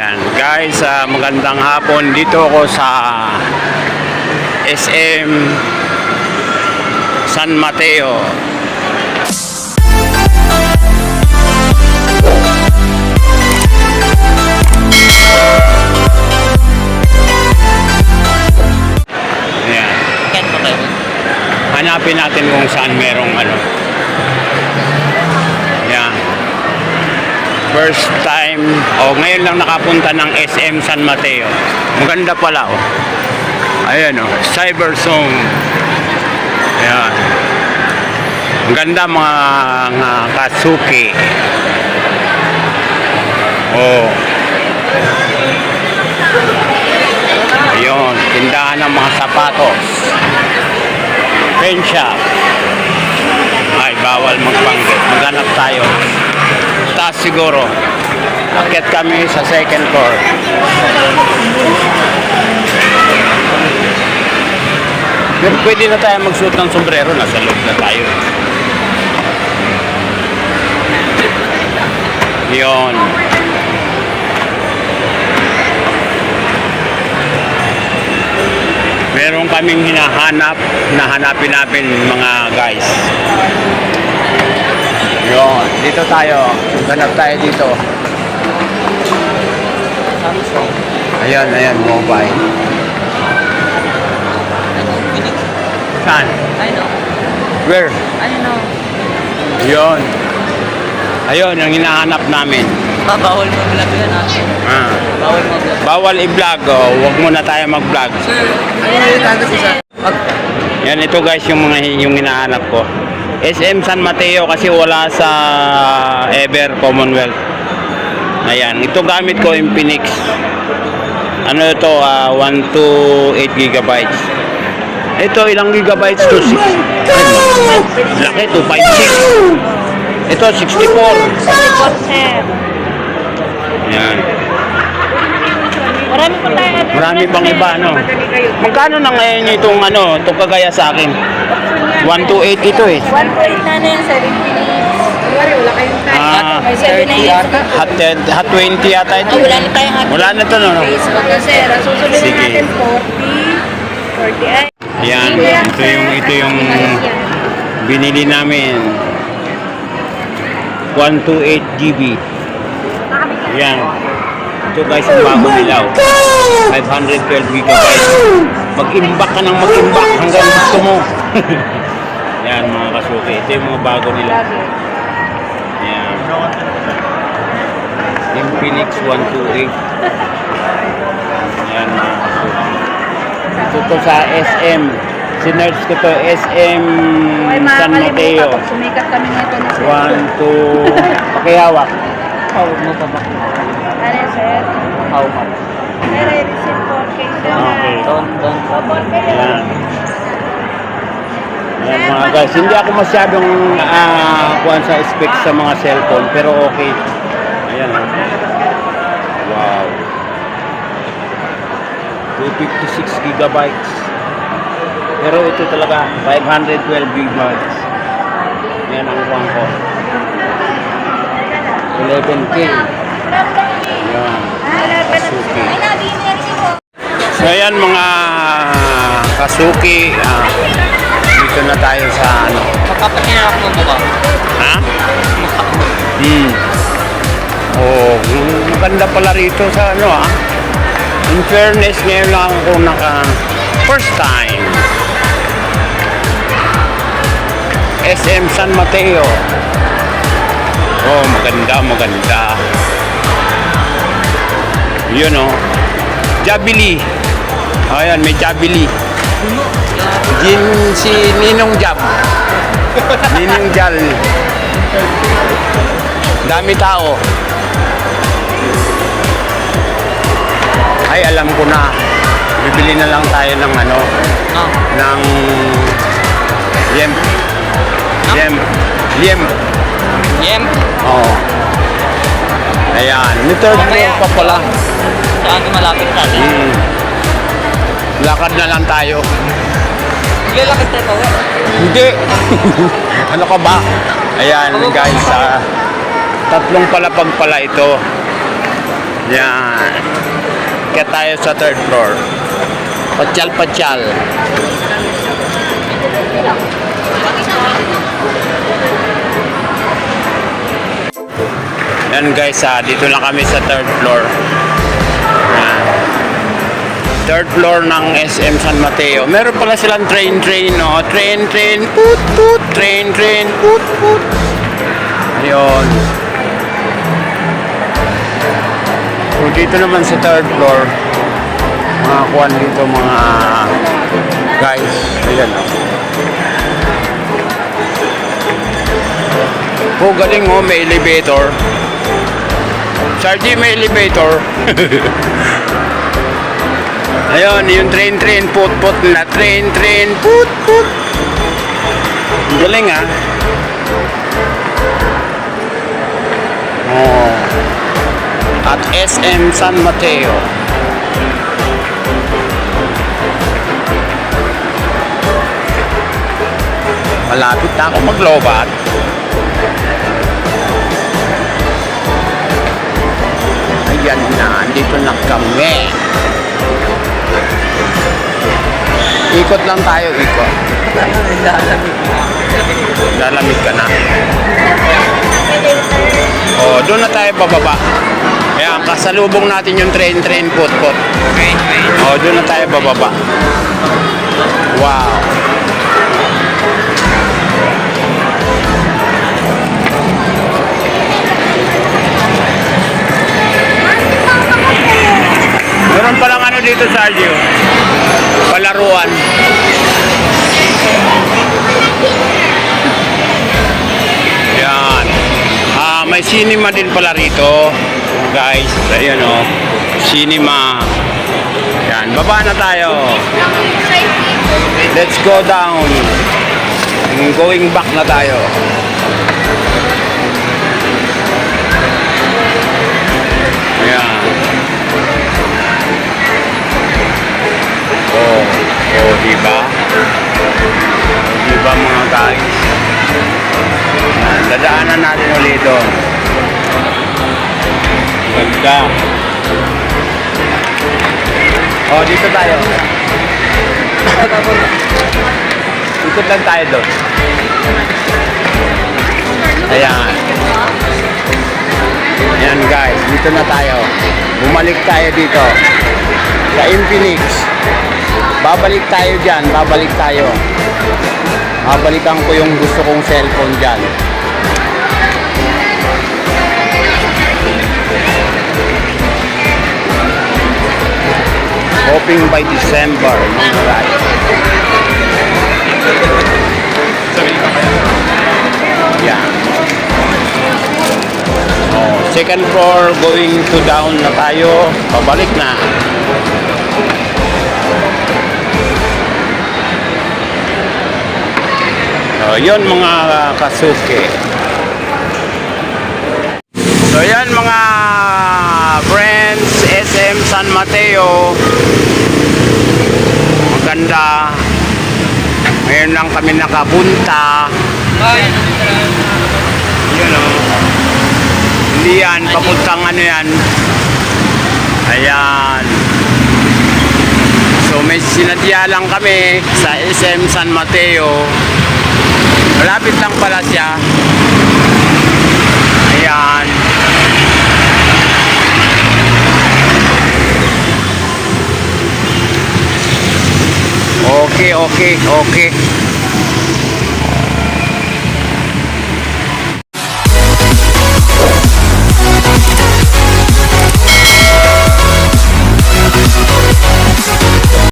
Yan, guys, ah, magandang hapon. Dito ako sa SM San Mateo. Yan. Yan po kayo. Hanapin natin kung saan merong ano. Yan. First time, o ngayon lang nakapunta ng SM San Mateo. Maganda pala oh. Ayan oh, Cyber Zone. Ayan. Ang ganda mga, mga Katsuki. Oh. Ayun, tindahan ng mga sapatos. Shop. Ay, bawal magbanggit. Maghanap tayo. Taas siguro. Akit kami sa second floor. Pero pwede na tayo magsuot ng sombrero. Nasa loob na tayo. Yun. Meron kaming hinahanap na natin mga guys. Yun, dito tayo. Ganap tayo dito. Samsung. Ayan, ayan, mobile. Ano? Saan? I know. Where? I know. Yun. Ayun, yung hinahanap namin. Ah, bawal mo vlog yan ah. Ah. Bawal mo vlog. Bawal i-vlog, oh. Huwag muna tayo mag-vlog. Ano na yung isa? Yan, ito guys, yung mga yung hinahanap ko. SM San Mateo kasi wala sa Ever Commonwealth. Ayan, ito gamit ko yung Phoenix. Ano ito? ah 1 to 8 gigabytes. Ito, ilang gigabytes to? 6. Laki to, 56. Ito, 64. Ayan. Marami pa tayo. Marami pang iba, ano? Magkano na ngayon itong ano, itong kagaya sa akin? 128 ito eh. 1.8 na na yan, 70 Wala, wala kayong time. Ah, May 70 hot, 10 hot 20 yata ito. Ah, wala na tayong hot Wala na to, no? no? Facebook na sir. Ang susunod Sige. na natin 40, 40 ay. Ayan, ito yung, ito yung binili namin. 128 GB. Ayan. Ito guys, ang bago nilaw. 512 gigabytes. Mag-imbak ka ng mag-imbak hanggang gusto mo. Yan mga kasuki. Ito yung mga bago nila. Yan. Infinix 128. Yan. Ito to sa SM. Sinerge ko to SM Ay, San Mateo. pag sumikat kami nito na sir. One, two, pakihawak. How mo pa ba? Ano sir? How much? 4K sir. Okay. Don't, don't. Opo, sir. Ayan. Ayan mga guys, hindi ako masyadong uh, kuhan sa specs sa mga cellphone, pero okay. Ayan. Wow. 256 gigabytes. Pero ito talaga, 512 gigabytes. Yan ang kuhan ko. 11K. Ayan. Suki. So ayan mga kasuki, ah, dito na tayo sa ano. Magpapatinarap mo ba ba? Ha? Hmm. Oh, maganda pala rito sa ano ah. In fairness, ngayon lang ako naka first time. SM San Mateo. Oh, maganda, maganda. Yun oh. Jabili. Ayan, may Jabili. Jin si Ninong Jab. Ninong Jal. Dami tao. Ay, alam ko na. Bibili na lang tayo ng ano, No. ng yem. Yem. Yem. Yem. Oo. Ayan. May third floor pa pala. Saan malapit atin? Hmm. Lakad na lang tayo. Lalakad tayo pa. Hindi. ano ka ba? Ayan guys, ah, tatlong palapag pala ito. Yan. Kaya tayo sa third floor. Patyal-patyal. Yan guys, ah, dito na kami sa third floor. Yan. Third floor ng SM San Mateo. Meron pala silang train train, no? Train train, put put, train train, put put. Ayun. Dito naman sa third floor, mga kuwan dito mga guys. Ayan, no? Oh, galing mo, may elevator. Sardi, may elevator. Ayun, yung train train put put na train train put put. Galing ah. Oh. At SM San Mateo. Malapit na ako maglobat. Ayan na, andito na kami. Ikot lang tayo, ikot. Lalamig ka na. Oh, doon na tayo bababa. Ayan, kasalubong natin yung train, train, put, put. Wait, wait. Oh, doon na tayo bababa. Wow. Meron palang ano dito, Sergio. Palaruan. May cinema din pala rito. Guys, ayun oh. Cinema. Yan, baba na tayo. Let's go down. Going back na tayo. Ayan. Oh, oh, di ba? Di ba mga guys? Dadaanan natin ulit doon. Ganda. Oh, dito tayo. Ikot lang tayo doon. Ayan. Ayan guys, dito na tayo. Bumalik tayo dito. Sa Infinix. Babalik tayo dyan, babalik tayo. Babalikan ko yung gusto kong cellphone dyan. Hoping by December, mga guys. Yeah. Oh, second floor, going to down na tayo. Pabalik na. So, yun mga kasuke. So, yan mga friends, SM San Mateo. Maganda. Ngayon lang kami nakapunta. Yun o. Hindi yan, papuntang ano yan. Ayan. So may sinadya lang kami sa SM San Mateo. Malapit lang pala siya. Ayan. Okay, okay, okay.